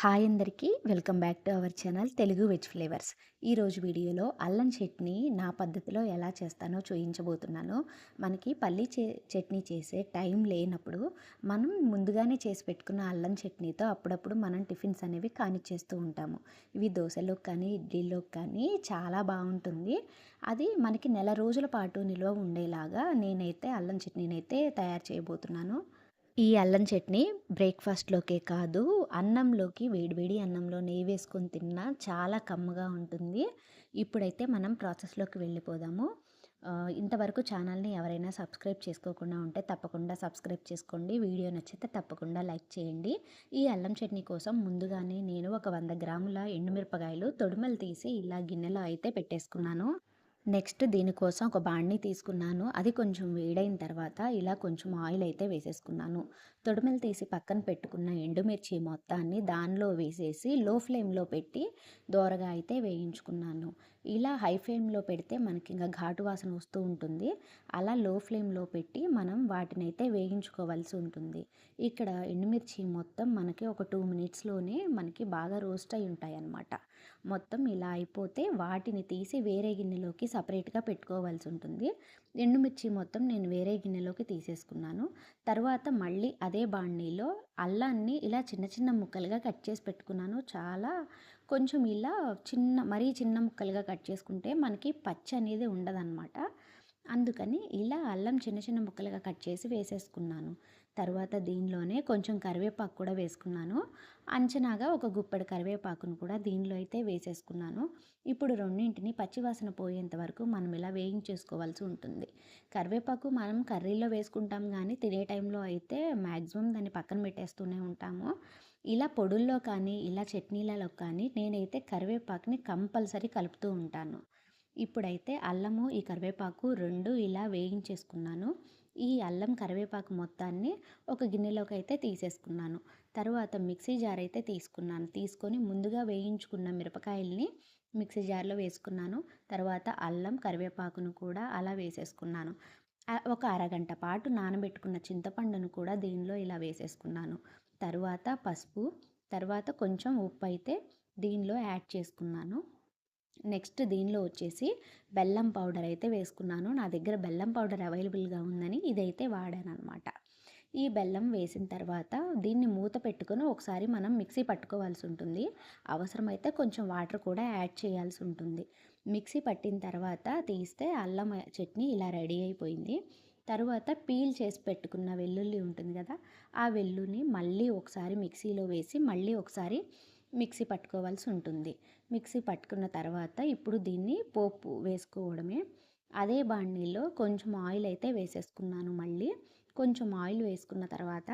Hi అందరికీ. Welcome back to our channel Telugu veg flavours. ఈరోజు వీడియోలో అల్లం చట్నీ నా పద్ధతిలో ఎలా చేస్తానో చూపించబోతున్నాను మనకి పల్లి చట్నీ చేసే టైం లేనప్పుడు మనం ముందుగానే చేసి పెట్టుకున్న అల్లం చట్నీతో అప్పుడప్పుడు మనం టిఫిన్స్ అనేవి కానిచ్చేస్తూ ఉంటాము. ఇవి దోశలోకి కానీ ఇడ్లీలోకి కానీ చాలా బాగుంటుంది. అది మనకి నెల రోజుల పాటు నిల్వ ఉండేలాగా నేనైతే అల్లం చట్నీని అయితే తయారు చేయబోతున్నాను. ఈ అల్లం చట్నీ బ్రేక్ఫాస్ట్లోకే కాదు అన్నంలోకి వేడివేడి అన్నంలో నెయ్యి వేసుకొని తిన్నా చాలా కమ్మగా ఉంటుంది. ఇప్పుడైతే మనం ప్రాసెస్లోకి వెళ్ళిపోదాము. ఇంతవరకు ఛానల్ని ఎవరైనా సబ్స్క్రైబ్ చేసుకోకుండా ఉంటే తప్పకుండా సబ్స్క్రైబ్ చేసుకోండి. వీడియో నచ్చితే తప్పకుండా లైక్ చేయండి. ఈ అల్లం చట్నీ కోసం ముందుగానే నేను ఒక వంద గ్రాముల ఎండుమిరపకాయలు తొడుమలు తీసి ఇలా గిన్నెలో అయితే పెట్టేసుకున్నాను. నెక్స్ట్ దీనికోసం ఒక బాణ్ణి తీసుకున్నాను. అది కొంచెం వేడైన తర్వాత ఇలా కొంచెం ఆయిల్ అయితే వేసేసుకున్నాను. తొడిమెలు తీసి పక్కన పెట్టుకున్న ఎండుమిర్చి మొత్తాన్ని దానిలో వేసేసి లో ఫ్లేమ్లో పెట్టి దోరగా అయితే వేయించుకున్నాను. ఇలా హై ఫ్లేమ్లో పెడితే మనకి ఇంకా ఘాటు వాసన వస్తూ ఉంటుంది. అలా లో ఫ్లేమ్లో పెట్టి మనం వాటిని అయితే వేయించుకోవాల్సి ఉంటుంది. ఇక్కడ ఎండుమిర్చి మొత్తం మనకి ఒక టూ మినిట్స్లోనే మనకి బాగా రోస్ట్ అయి ఉంటాయి అన్నమాట మొత్తం ఇలా అయిపోతే వాటిని తీసి వేరే గిన్నెలోకి సపరేట్గా పెట్టుకోవాల్సి ఉంటుంది. ఎండుమిర్చి మొత్తం నేను వేరే గిన్నెలోకి తీసేసుకున్నాను. తర్వాత మళ్ళీ అదే బాణీలో అల్లాన్ని ఇలా చిన్న చిన్న ముక్కలుగా కట్ చేసి పెట్టుకున్నాను. చాలా కొంచెం ఇలా చిన్న మరీ చిన్న ముక్కలుగా కట్ చేసుకుంటే మనకి పచ్చి అనేది ఉండదన్నమాట. అందుకని ఇలా అల్లం చిన్న చిన్న ముక్కలుగా కట్ చేసి వేసేసుకున్నాను. తర్వాత దీనిలోనే కొంచెం కరివేపాకు కూడా వేసుకున్నాను. అంచనాగా ఒక గుప్పెడు కరివేపాకును కూడా దీనిలో అయితే వేసేసుకున్నాను. ఇప్పుడు రెండింటిని పచ్చివాసన పోయేంత వరకు మనం ఇలా వేయించేసుకోవాల్సి ఉంటుంది. కరివేపాకు మనం కర్రీలో వేసుకుంటాం కానీ తినే టైంలో అయితే మ్యాక్సిమం దాన్ని పక్కన పెట్టేస్తూనే ఉంటాము. ఇలా పొడుల్లో కానీ ఇలా చట్నీలలో కానీ నేనైతే కరివేపాకుని కంపల్సరీ కలుపుతూ ఉంటాను. ఇప్పుడైతే అల్లము ఈ కరివేపాకు రెండు ఇలా వేయించేసుకున్నాను. ఈ అల్లం కరివేపాకు మొత్తాన్ని ఒక గిన్నెలోకి అయితే తీసేసుకున్నాను. తర్వాత మిక్సీ జార్ అయితే తీసుకున్నాను. తీసుకొని ముందుగా వేయించుకున్న మిరపకాయల్ని మిక్సీ జార్లో వేసుకున్నాను. తర్వాత అల్లం కరివేపాకును కూడా అలా వేసేసుకున్నాను. ఒక అరగంట పాటు నానబెట్టుకున్న చింతపండును కూడా దీనిలో ఇలా వేసేసుకున్నాను. తర్వాత పసుపు తర్వాత కొంచెం ఉప్పు అయితే దీనిలో యాడ్ చేసుకున్నాను. నెక్స్ట్ దీనిలో వచ్చేసి బెల్లం పౌడర్ అయితే వేసుకున్నాను. నా దగ్గర బెల్లం పౌడర్ అవైలబుల్గా ఉందని ఇదైతే వాడాను అనమాట ఈ బెల్లం వేసిన తర్వాత దీన్ని మూత పెట్టుకొని ఒకసారి మనం మిక్సీ పట్టుకోవాల్సి ఉంటుంది. అవసరమైతే కొంచెం వాటర్ కూడా యాడ్ చేయాల్సి ఉంటుంది. మిక్సీ పట్టిన తర్వాత తీస్తే అల్లం చట్నీ ఇలా రెడీ అయిపోయింది. తర్వాత పీల్ చేసి పెట్టుకున్న వెల్లుల్లి ఉంటుంది కదా ఆ వెల్లుల్ని మళ్ళీ ఒకసారి మిక్సీలో వేసి మళ్ళీ ఒకసారి మిక్సీ పట్టుకోవాల్సి ఉంటుంది. మిక్సీ పట్టుకున్న తర్వాత ఇప్పుడు దీన్ని పోపు వేసుకోవడమే. అదే బాండీలో కొంచెం ఆయిల్ అయితే వేసేసుకున్నాను మళ్ళీ. కొంచెం ఆయిల్ వేసుకున్న తర్వాత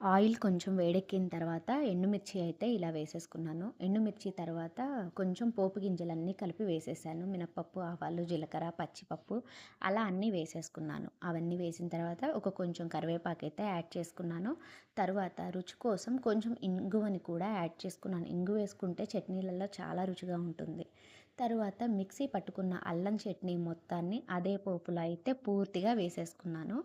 ఆయిల్ కొంచెం వేడెక్కిన తర్వాత ఎండుమిర్చి అయితే ఇలా వేసేసుకున్నాను. ఎండుమిర్చి తర్వాత కొంచెం పోపు గింజలన్నీ కలిపి వేసేసాను. మినప్పప్పు ఆవాలు జీలకర్ర పచ్చిపప్పు అలా అన్నీ వేసేసుకున్నాను. అవన్నీ వేసిన తర్వాత ఒక కొంచెం కరివేపాకు అయితే యాడ్ చేసుకున్నాను. తర్వాత రుచి కోసం కొంచెం ఇంగువని కూడా యాడ్ చేసుకున్నాను. ఇంగు వేసుకుంటే చట్నీలలో చాలా రుచిగా ఉంటుంది. తర్వాత మిక్సీ పట్టుకున్న అల్లం చట్నీ మొత్తాన్ని అదే పోపులో అయితే పూర్తిగా వేసేసుకున్నాను.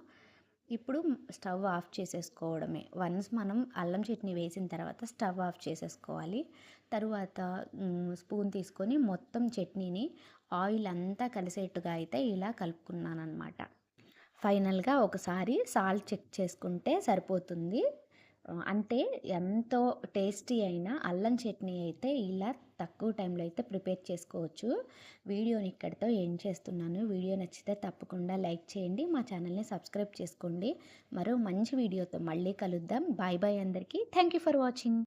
ఇప్పుడు స్టవ్ ఆఫ్ చేసేసుకోవడమే. వన్స్ మనం అల్లం చట్నీ వేసిన తర్వాత స్టవ్ ఆఫ్ చేసేసుకోవాలి. తరువాత స్పూన్ తీసుకొని మొత్తం చట్నీని ఆయిల్ అంతా కలిసేట్టుగా అయితే ఇలా కలుపుకున్నాను అనమాట ఫైనల్గా ఒకసారి సాల్ట్ చెక్ చేసుకుంటే సరిపోతుంది. అంటే ఎంతో టేస్టీ అయిన అల్లం చట్నీ అయితే ఇలా తక్కువ టైంలో అయితే ప్రిపేర్ చేసుకోవచ్చు. వీడియోని ఇక్కడితో ఏం చేస్తున్నాను. వీడియో నచ్చితే తప్పకుండా లైక్ చేయండి. మా ఛానల్ని సబ్స్క్రైబ్ చేసుకోండి. మరో మంచి వీడియోతో మళ్ళీ కలుద్దాం. బాయ్ బాయ్ అందరికీ. Thank you for watching.